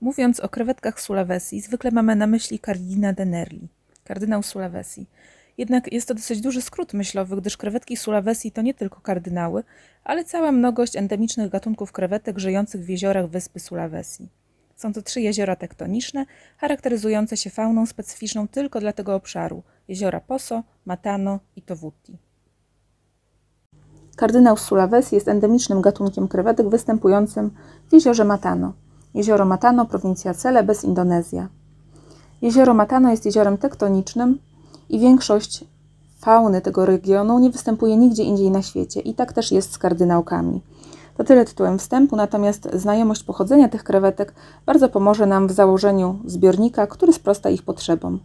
Mówiąc o krewetkach Sulawesi, zwykle mamy na myśli Cardina denerli, kardynał Sulawesi. Jednak jest to dosyć duży skrót myślowy, gdyż krewetki Sulawesi to nie tylko kardynały, ale cała mnogość endemicznych gatunków krewetek żyjących w jeziorach wyspy Sulawesi. Są to trzy jeziora tektoniczne, charakteryzujące się fauną specyficzną tylko dla tego obszaru jeziora Poso, Matano i Tovuti. Kardynał Sulawesi jest endemicznym gatunkiem krewetek występującym w jeziorze Matano. Jezioro Matano, prowincja Celebes, Indonezja. Jezioro Matano jest jeziorem tektonicznym i większość fauny tego regionu nie występuje nigdzie indziej na świecie. I tak też jest z kardynałkami. To tyle tytułem wstępu, natomiast znajomość pochodzenia tych krewetek bardzo pomoże nam w założeniu zbiornika, który sprosta ich potrzebom.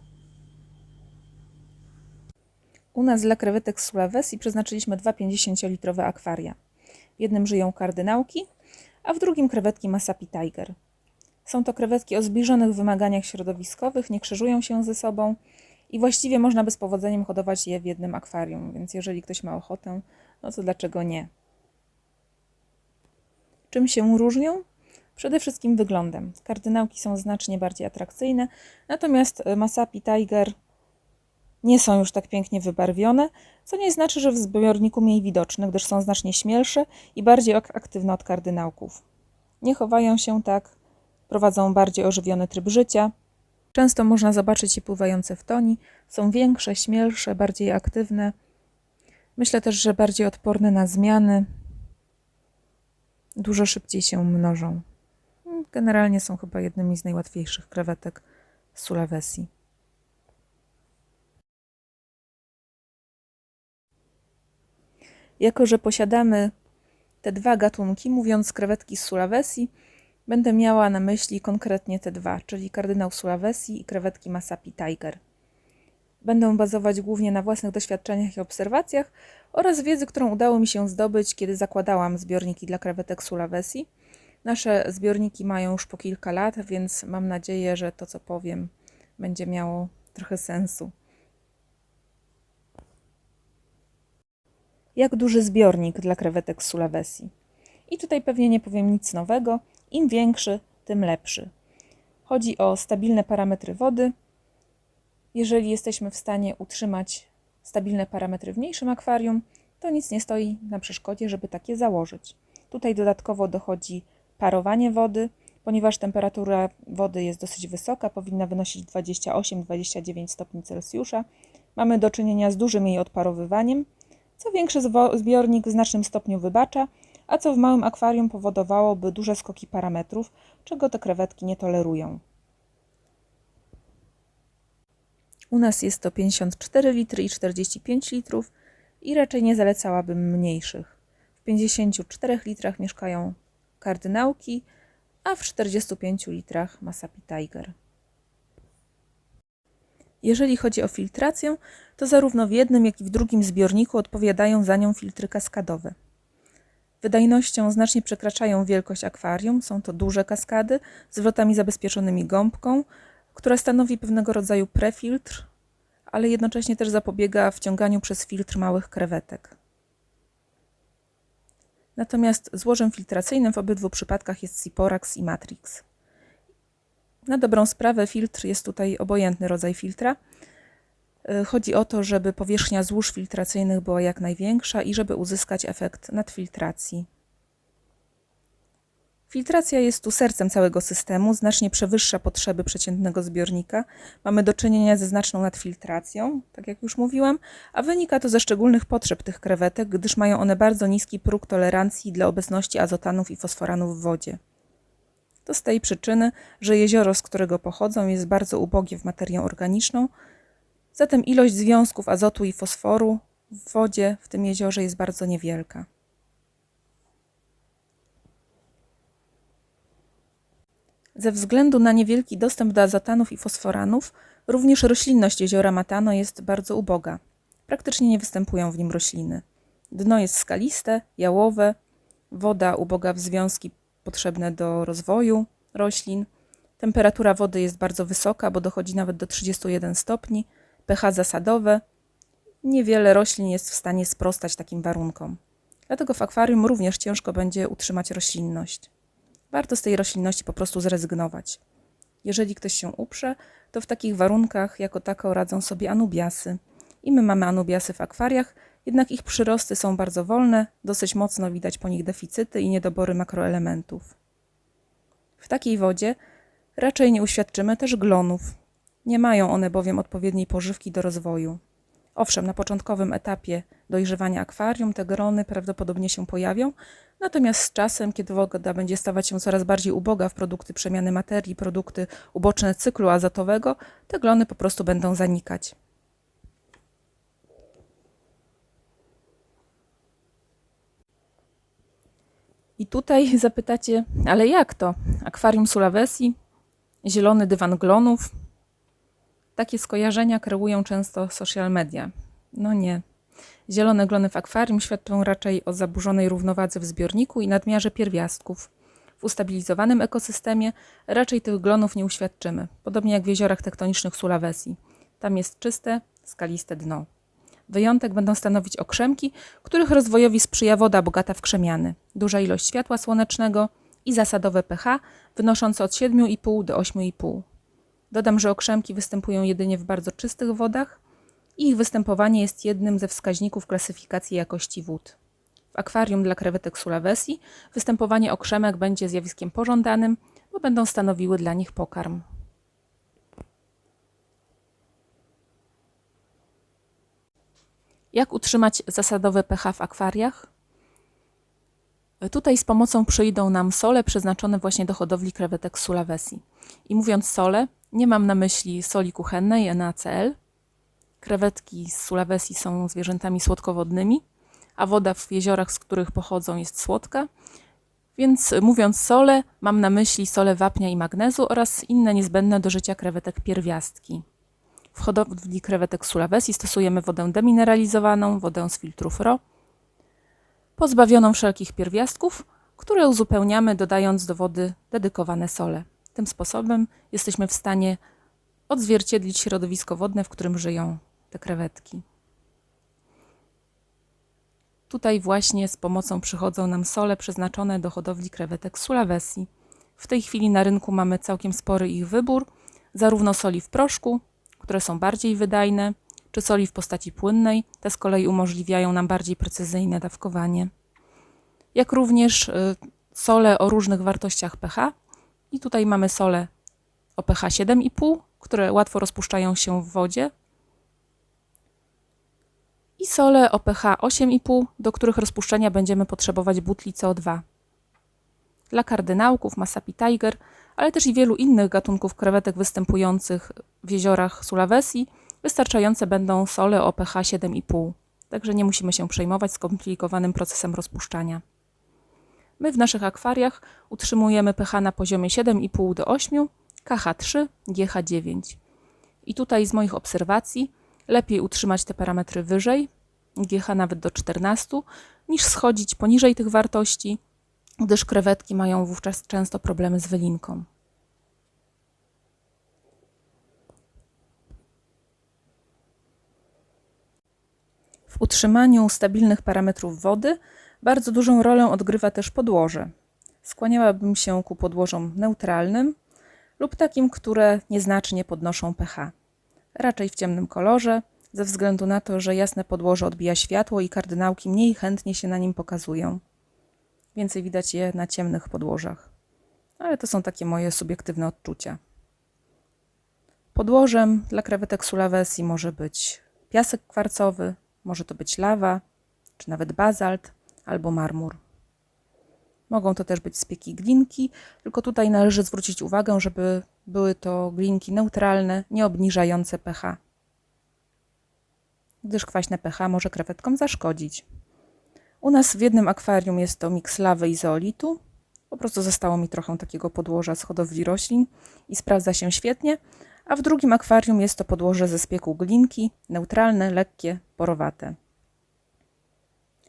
U nas dla krewetek Sulawesi przeznaczyliśmy dwa 50-litrowe akwaria. W jednym żyją kardynałki, a w drugim krewetki Masapi Tiger. Są to krewetki o zbliżonych wymaganiach środowiskowych, nie krzyżują się ze sobą i właściwie można by z powodzeniem hodować je w jednym akwarium, więc jeżeli ktoś ma ochotę, no to dlaczego nie? Czym się różnią? Przede wszystkim wyglądem. Kardynałki są znacznie bardziej atrakcyjne, natomiast Masapi Tiger nie są już tak pięknie wybarwione, co nie znaczy, że w zbiorniku mniej widoczne, gdyż są znacznie śmielsze i bardziej aktywne od kardynałków. Nie chowają się tak, prowadzą bardziej ożywiony tryb życia. Często można zobaczyć je pływające w toni, są większe, śmielsze, bardziej aktywne. Myślę też, że bardziej odporne na zmiany, dużo szybciej się mnożą. Generalnie są chyba jednymi z najłatwiejszych krewetek z Sulawesi. Jako, że posiadamy te dwa gatunki, mówiąc krewetki z Sulawesi, będę miała na myśli konkretnie te dwa, czyli kardynał Sulawesi i krewetki Masapi Tiger. Będę bazować głównie na własnych doświadczeniach i obserwacjach oraz wiedzy, którą udało mi się zdobyć, kiedy zakładałam zbiorniki dla krewetek Sulawesi. Nasze zbiorniki mają już po kilka lat, więc mam nadzieję, że to, co powiem, będzie miało trochę sensu. Jak duży zbiornik dla krewetek z Sulawesi. I tutaj pewnie nie powiem nic nowego. Im większy, tym lepszy. Chodzi o stabilne parametry wody. Jeżeli jesteśmy w stanie utrzymać stabilne parametry w mniejszym akwarium, to nic nie stoi na przeszkodzie, żeby takie założyć. Tutaj dodatkowo dochodzi parowanie wody, ponieważ temperatura wody jest dosyć wysoka, powinna wynosić 28-29 stopni Celsjusza. Mamy do czynienia z dużym jej odparowywaniem, co większy zbiornik w znacznym stopniu wybacza, a co w małym akwarium powodowałoby duże skoki parametrów, czego te krewetki nie tolerują. U nas jest to 54 litry i 45 litrów i raczej nie zalecałabym mniejszych. W 54 litrach mieszkają kardynałki, a w 45 litrach Masapi Tiger. Jeżeli chodzi o filtrację, to zarówno w jednym, jak i w drugim zbiorniku odpowiadają za nią filtry kaskadowe. Wydajnością znacznie przekraczają wielkość akwarium, są to duże kaskady z wlotami zabezpieczonymi gąbką, która stanowi pewnego rodzaju prefiltr, ale jednocześnie też zapobiega wciąganiu przez filtr małych krewetek. Natomiast złożem filtracyjnym w obydwu przypadkach jest Siporax i Matrix. Na dobrą sprawę filtr jest tutaj obojętny rodzaj filtra. Y, chodzi o to, żeby powierzchnia złóż filtracyjnych była jak największa i żeby uzyskać efekt nadfiltracji. Filtracja jest tu sercem całego systemu, znacznie przewyższa potrzeby przeciętnego zbiornika. Mamy do czynienia ze znaczną nadfiltracją, tak jak już mówiłam, a wynika to ze szczególnych potrzeb tych krewetek, gdyż mają one bardzo niski próg tolerancji dla obecności azotanów i fosforanów w wodzie. To z tej przyczyny, że jezioro, z którego pochodzą, jest bardzo ubogie w materię organiczną, zatem ilość związków azotu i fosforu w wodzie w tym jeziorze jest bardzo niewielka. Ze względu na niewielki dostęp do azotanów i fosforanów, również roślinność jeziora Matano jest bardzo uboga. Praktycznie nie występują w nim rośliny. Dno jest skaliste, jałowe, woda uboga w związki potrzebne do rozwoju roślin. Temperatura wody jest bardzo wysoka, bo dochodzi nawet do 31 stopni. pH zasadowe. Niewiele roślin jest w stanie sprostać takim warunkom. Dlatego w akwarium również ciężko będzie utrzymać roślinność. Warto z tej roślinności po prostu zrezygnować. Jeżeli ktoś się uprze, to w takich warunkach jako tako radzą sobie anubiasy. I my mamy anubiasy w akwariach, jednak ich przyrosty są bardzo wolne, dosyć mocno widać po nich deficyty i niedobory makroelementów. W takiej wodzie raczej nie uświadczymy też glonów. Nie mają one bowiem odpowiedniej pożywki do rozwoju. Owszem, na początkowym etapie dojrzewania akwarium te grony prawdopodobnie się pojawią, natomiast z czasem, kiedy woda będzie stawać się coraz bardziej uboga w produkty przemiany materii, produkty uboczne cyklu azotowego, te glony po prostu będą zanikać. I tutaj zapytacie, ale jak to? Akwarium Sulawesi, zielony dywan glonów. Takie skojarzenia kreują często social media. No nie. Zielone glony w akwarium świadczą raczej o zaburzonej równowadze w zbiorniku i nadmiarze pierwiastków. W ustabilizowanym ekosystemie raczej tych glonów nie uświadczymy, podobnie jak w jeziorach tektonicznych Sulawesi. Tam jest czyste, skaliste dno. Wyjątek będą stanowić okrzemki, których rozwojowi sprzyja woda bogata w krzemiany, duża ilość światła słonecznego i zasadowe pH wynoszące od 7,5 do 8,5. Dodam, że okrzemki występują jedynie w bardzo czystych wodach i ich występowanie jest jednym ze wskaźników klasyfikacji jakości wód. W akwarium dla krewetek Sulawesi występowanie okrzemek będzie zjawiskiem pożądanym, bo będą stanowiły dla nich pokarm. Jak utrzymać zasadowe pH w akwariach? Tutaj z pomocą przyjdą nam sole przeznaczone właśnie do hodowli krewetek Sulawesi. I mówiąc sole, nie mam na myśli soli kuchennej NaCl. Krewetki z Sulawesi są zwierzętami słodkowodnymi, a woda w jeziorach, z których pochodzą, jest słodka. Więc mówiąc sole, mam na myśli sole wapnia i magnezu oraz inne niezbędne do życia krewetek pierwiastki. W hodowli krewetek Sulawesi stosujemy wodę demineralizowaną, wodę z filtrów RO, pozbawioną wszelkich pierwiastków, które uzupełniamy dodając do wody dedykowane sole. Tym sposobem jesteśmy w stanie odzwierciedlić środowisko wodne, w którym żyją te krewetki. Tutaj właśnie z pomocą przychodzą nam sole przeznaczone do hodowli krewetek Sulawesi. W tej chwili na rynku mamy całkiem spory ich wybór, zarówno soli w proszku, które są bardziej wydajne, czy soli w postaci płynnej, te z kolei umożliwiają nam bardziej precyzyjne dawkowanie. Jak również y, sole o różnych wartościach pH. I tutaj mamy sole o pH 7,5, które łatwo rozpuszczają się w wodzie. I sole o pH 8,5, do których rozpuszczenia będziemy potrzebować butli CO2. Dla kardynałków, Masapi Tiger, ale też i wielu innych gatunków krewetek występujących w jeziorach Sulawesi wystarczające będą sole o pH 7,5. Także nie musimy się przejmować skomplikowanym procesem rozpuszczania. My w naszych akwariach utrzymujemy pH na poziomie 7,5 do 8, KH 3, GH 9. I tutaj z moich obserwacji lepiej utrzymać te parametry wyżej, GH nawet do 14, niż schodzić poniżej tych wartości, gdyż krewetki mają wówczas często problemy z wylinką. W utrzymaniu stabilnych parametrów wody bardzo dużą rolę odgrywa też podłoże. Skłaniałabym się ku podłożom neutralnym lub takim, które nieznacznie podnoszą pH. Raczej w ciemnym kolorze, ze względu na to, że jasne podłoże odbija światło i kardynałki mniej chętnie się na nim pokazują. Więcej widać je na ciemnych podłożach. Ale to są takie moje subiektywne odczucia. Podłożem dla krewetek Sulawesi może być piasek kwarcowy, może to być lawa, czy nawet bazalt albo marmur. Mogą to też być spieki glinki, tylko tutaj należy zwrócić uwagę, żeby były to glinki neutralne, nie obniżające pH, gdyż kwaśne pH może krewetkom zaszkodzić. U nas w jednym akwarium jest to miks lawy i zeolitu. Po prostu zostało mi trochę takiego podłoża z hodowli roślin i sprawdza się świetnie, a w drugim akwarium jest to podłoże ze spieku glinki, neutralne, lekkie, porowate.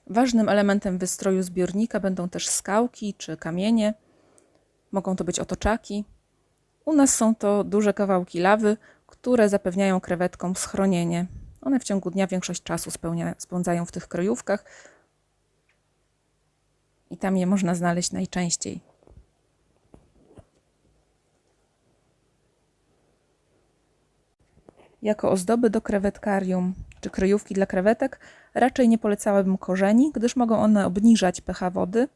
Ważnym elementem wystroju zbiornika będą też skałki czy kamienie. Mogą to być otoczaki. U nas są to duże kawałki lawy, które zapewniają krewetkom schronienie. One w ciągu dnia większość czasu spełnia, spędzają w tych krojówkach i tam je można znaleźć najczęściej. Jako ozdoby do krewetkarium czy kryjówki dla krewetek raczej nie polecałabym korzeni, gdyż mogą one obniżać pH wody.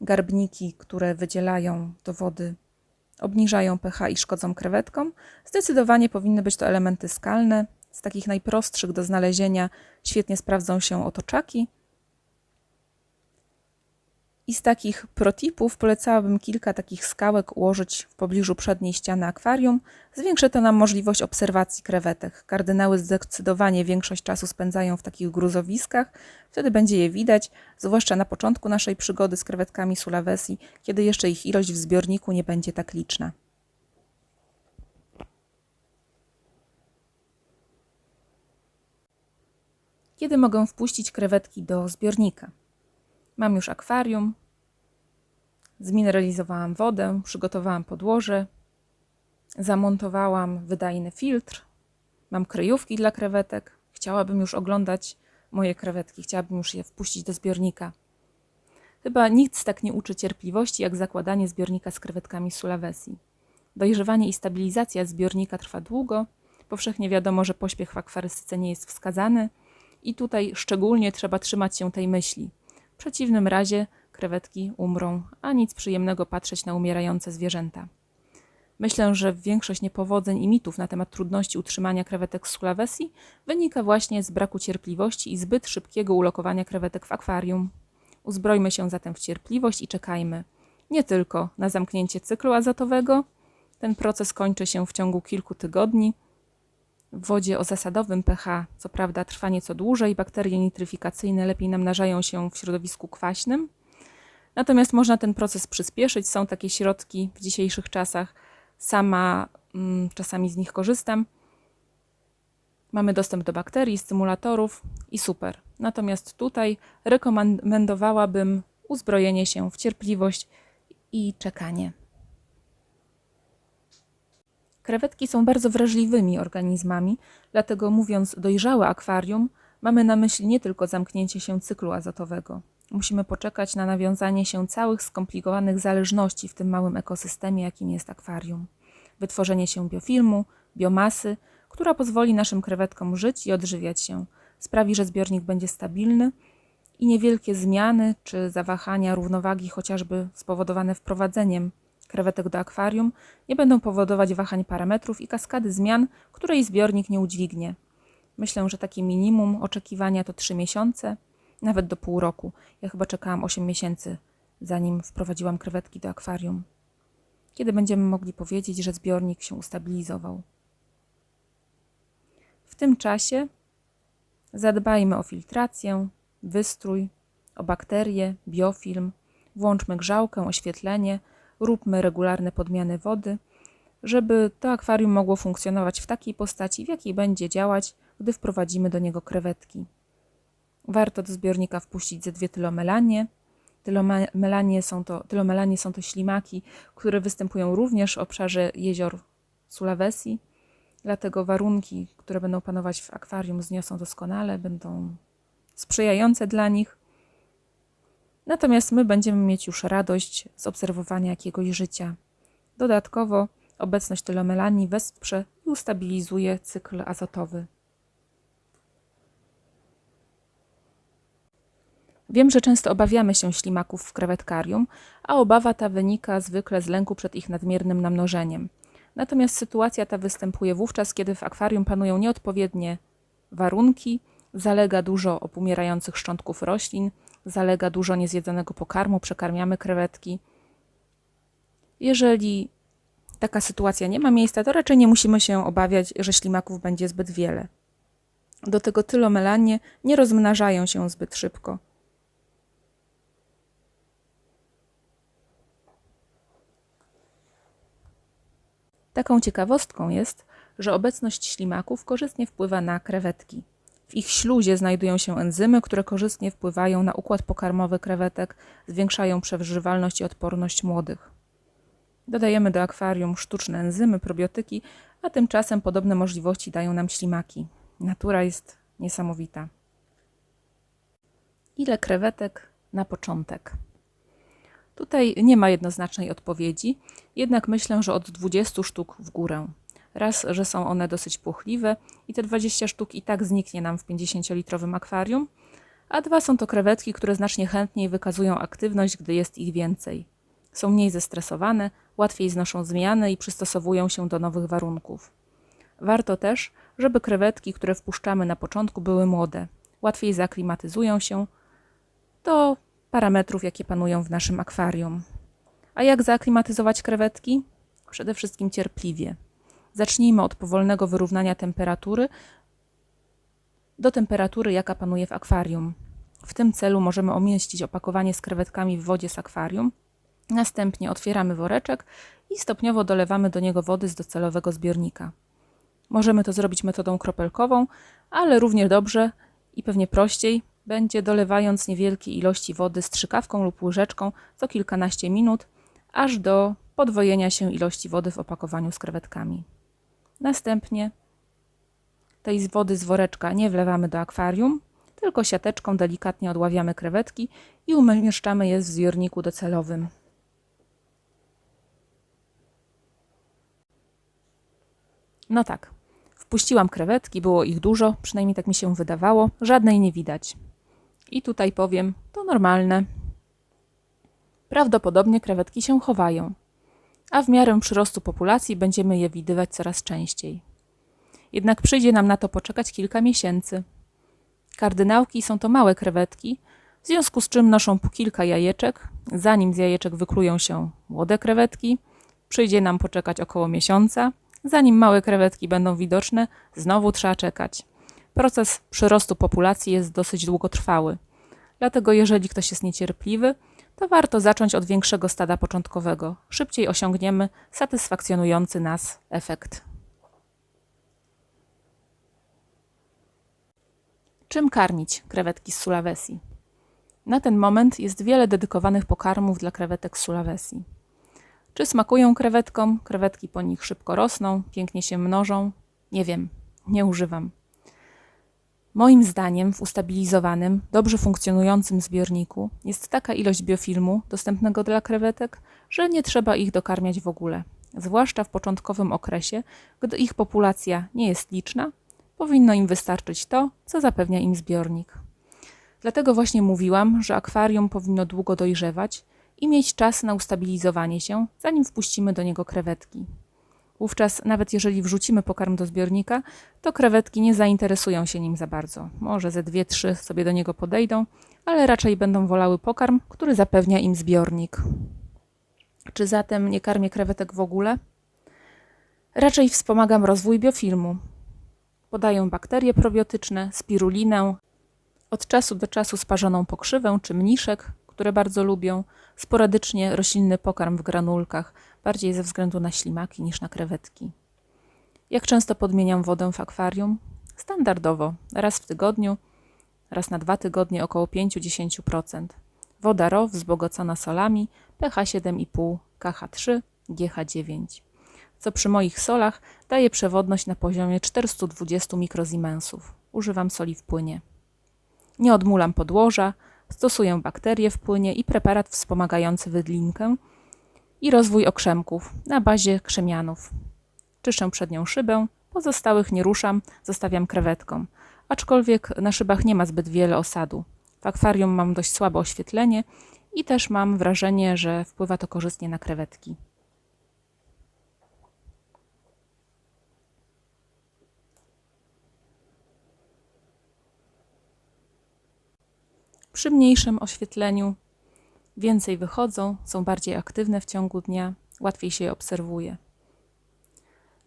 Garbniki, które wydzielają do wody, obniżają pH i szkodzą krewetkom. Zdecydowanie powinny być to elementy skalne. Z takich najprostszych do znalezienia świetnie sprawdzą się otoczaki, i z takich protipów polecałabym kilka takich skałek ułożyć w pobliżu przedniej ściany akwarium. Zwiększy to nam możliwość obserwacji krewetek. Kardynały zdecydowanie większość czasu spędzają w takich gruzowiskach. Wtedy będzie je widać, zwłaszcza na początku naszej przygody z krewetkami Sulawesi, kiedy jeszcze ich ilość w zbiorniku nie będzie tak liczna. Kiedy mogę wpuścić krewetki do zbiornika? Mam już akwarium, zmineralizowałam wodę, przygotowałam podłoże, zamontowałam wydajny filtr, mam kryjówki dla krewetek. Chciałabym już oglądać moje krewetki, chciałabym już je wpuścić do zbiornika. Chyba nic tak nie uczy cierpliwości, jak zakładanie zbiornika z krewetkami Sulawesi. Dojrzewanie i stabilizacja zbiornika trwa długo. Powszechnie wiadomo, że pośpiech w akwarystyce nie jest wskazany i tutaj szczególnie trzeba trzymać się tej myśli – w przeciwnym razie krewetki umrą, a nic przyjemnego patrzeć na umierające zwierzęta. Myślę, że większość niepowodzeń i mitów na temat trudności utrzymania krewetek z Sulawesi wynika właśnie z braku cierpliwości i zbyt szybkiego ulokowania krewetek w akwarium. Uzbrojmy się zatem w cierpliwość i czekajmy. Nie tylko na zamknięcie cyklu azotowego, ten proces kończy się w ciągu kilku tygodni, w wodzie o zasadowym pH, co prawda, trwa nieco dłużej, bakterie nitryfikacyjne lepiej namnażają się w środowisku kwaśnym. Natomiast można ten proces przyspieszyć. Są takie środki w dzisiejszych czasach. Sama mm, czasami z nich korzystam. Mamy dostęp do bakterii, stymulatorów i super. Natomiast tutaj rekomendowałabym uzbrojenie się w cierpliwość i czekanie. Krewetki są bardzo wrażliwymi organizmami, dlatego mówiąc dojrzałe akwarium, mamy na myśli nie tylko zamknięcie się cyklu azotowego. Musimy poczekać na nawiązanie się całych skomplikowanych zależności w tym małym ekosystemie, jakim jest akwarium. Wytworzenie się biofilmu, biomasy, która pozwoli naszym krewetkom żyć i odżywiać się, sprawi, że zbiornik będzie stabilny i niewielkie zmiany czy zawahania równowagi, chociażby spowodowane wprowadzeniem krewetek do akwarium nie będą powodować wahań parametrów i kaskady zmian, której zbiornik nie udźwignie. Myślę, że takie minimum oczekiwania to 3 miesiące, nawet do pół roku. Ja chyba czekałam 8 miesięcy, zanim wprowadziłam krewetki do akwarium. Kiedy będziemy mogli powiedzieć, że zbiornik się ustabilizował? W tym czasie zadbajmy o filtrację, wystrój, o bakterie, biofilm, włączmy grzałkę, oświetlenie, róbmy regularne podmiany wody, żeby to akwarium mogło funkcjonować w takiej postaci, w jakiej będzie działać, gdy wprowadzimy do niego krewetki. Warto do zbiornika wpuścić ze dwie tylomelanie. Tylomelanie są to, tylomelanie są to ślimaki, które występują również w obszarze jezior Sulawesi, dlatego warunki, które będą panować w akwarium, zniosą doskonale, będą sprzyjające dla nich. Natomiast my będziemy mieć już radość z obserwowania jakiegoś życia. Dodatkowo obecność telomelanii wesprze i ustabilizuje cykl azotowy. Wiem, że często obawiamy się ślimaków w krewetkarium, a obawa ta wynika zwykle z lęku przed ich nadmiernym namnożeniem. Natomiast sytuacja ta występuje wówczas, kiedy w akwarium panują nieodpowiednie warunki, zalega dużo opumierających szczątków roślin, zalega dużo niezjedzonego pokarmu, przekarmiamy krewetki. Jeżeli taka sytuacja nie ma miejsca, to raczej nie musimy się obawiać, że ślimaków będzie zbyt wiele. Do tego tylomelanie nie rozmnażają się zbyt szybko. Taką ciekawostką jest, że obecność ślimaków korzystnie wpływa na krewetki. W ich śluzie znajdują się enzymy, które korzystnie wpływają na układ pokarmowy krewetek, zwiększają przeżywalność i odporność młodych. Dodajemy do akwarium sztuczne enzymy, probiotyki, a tymczasem podobne możliwości dają nam ślimaki. Natura jest niesamowita. Ile krewetek na początek? Tutaj nie ma jednoznacznej odpowiedzi, jednak myślę, że od 20 sztuk w górę. Raz, że są one dosyć płochliwe i te 20 sztuk i tak zniknie nam w 50-litrowym akwarium, a dwa są to krewetki, które znacznie chętniej wykazują aktywność, gdy jest ich więcej. Są mniej zestresowane, łatwiej znoszą zmiany i przystosowują się do nowych warunków. Warto też, żeby krewetki, które wpuszczamy na początku, były młode. Łatwiej zaklimatyzują się do parametrów, jakie panują w naszym akwarium. A jak zaaklimatyzować krewetki? Przede wszystkim cierpliwie. Zacznijmy od powolnego wyrównania temperatury do temperatury, jaka panuje w akwarium. W tym celu możemy omieścić opakowanie z krewetkami w wodzie z akwarium. Następnie otwieramy woreczek i stopniowo dolewamy do niego wody z docelowego zbiornika. Możemy to zrobić metodą kropelkową, ale równie dobrze i pewnie prościej będzie dolewając niewielkie ilości wody strzykawką lub łyżeczką co kilkanaście minut, aż do podwojenia się ilości wody w opakowaniu z krewetkami. Następnie tej wody z woreczka nie wlewamy do akwarium, tylko siateczką delikatnie odławiamy krewetki i umieszczamy je w zbiorniku docelowym. No tak, wpuściłam krewetki, było ich dużo, przynajmniej tak mi się wydawało, żadnej nie widać. I tutaj powiem, to normalne. Prawdopodobnie krewetki się chowają, a w miarę przyrostu populacji będziemy je widywać coraz częściej. Jednak przyjdzie nam na to poczekać kilka miesięcy. Kardynałki są to małe krewetki, w związku z czym noszą po kilka jajeczek. Zanim z jajeczek wyklują się młode krewetki, przyjdzie nam poczekać około miesiąca. Zanim małe krewetki będą widoczne, znowu trzeba czekać. Proces przyrostu populacji jest dosyć długotrwały. Dlatego jeżeli ktoś jest niecierpliwy, to warto zacząć od większego stada początkowego. Szybciej osiągniemy satysfakcjonujący nas efekt. Czym karmić krewetki z Sulawesi? Na ten moment jest wiele dedykowanych pokarmów dla krewetek z Sulawesi. Czy smakują krewetkom? Krewetki po nich szybko rosną, pięknie się mnożą? Nie wiem, nie używam. Moim zdaniem w ustabilizowanym, dobrze funkcjonującym zbiorniku jest taka ilość biofilmu dostępnego dla krewetek, że nie trzeba ich dokarmiać w ogóle. Zwłaszcza w początkowym okresie, gdy ich populacja nie jest liczna, powinno im wystarczyć to, co zapewnia im zbiornik. Dlatego właśnie mówiłam, że akwarium powinno długo dojrzewać i mieć czas na ustabilizowanie się, zanim wpuścimy do niego krewetki. Wówczas, nawet jeżeli wrzucimy pokarm do zbiornika, to krewetki nie zainteresują się nim za bardzo. Może ze dwie, trzy sobie do niego podejdą, ale raczej będą wolały pokarm, który zapewnia im zbiornik. Czy zatem nie karmię krewetek w ogóle? Raczej wspomagam rozwój biofilmu. Podaję bakterie probiotyczne, spirulinę, od czasu do czasu sparzoną pokrzywę czy mniszek, które bardzo lubią, sporadycznie roślinny pokarm w granulkach, bardziej ze względu na ślimaki niż na krewetki. Jak często podmieniam wodę w akwarium? Standardowo, raz w tygodniu, raz na dwa tygodnie około 5-10%. Woda RO wzbogacona solami pH 7,5, KH 3, GH 9 co przy moich solach daje przewodność na poziomie 420 mikrozimensów. Używam soli w płynie. Nie odmulam podłoża, stosuję bakterie w płynie i preparat wspomagający wydlinkę i rozwój okrzemków na bazie krzemianów. Czyszczę przednią szybę, pozostałych nie ruszam, zostawiam krewetkom, aczkolwiek na szybach nie ma zbyt wiele osadu. W akwarium mam dość słabe oświetlenie i też mam wrażenie, że wpływa to korzystnie na krewetki. Przy mniejszym oświetleniu więcej wychodzą, są bardziej aktywne w ciągu dnia, łatwiej się je obserwuje.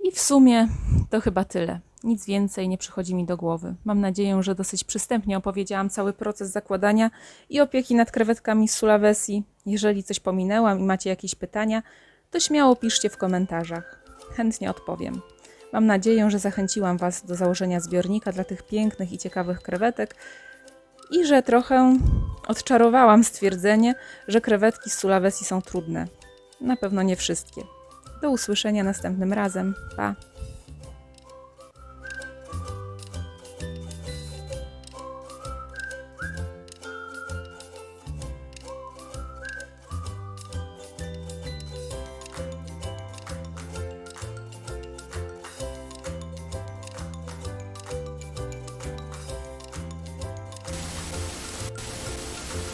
I w sumie to chyba tyle. Nic więcej nie przychodzi mi do głowy. Mam nadzieję, że dosyć przystępnie opowiedziałam cały proces zakładania i opieki nad krewetkami z Sulawesi. Jeżeli coś pominęłam i macie jakieś pytania, to śmiało piszcie w komentarzach. Chętnie odpowiem. Mam nadzieję, że zachęciłam Was do założenia zbiornika dla tych pięknych i ciekawych krewetek i że trochę odczarowałam stwierdzenie, że krewetki z Sulawesi są trudne. Na pewno nie wszystkie. Do usłyszenia następnym razem. Pa!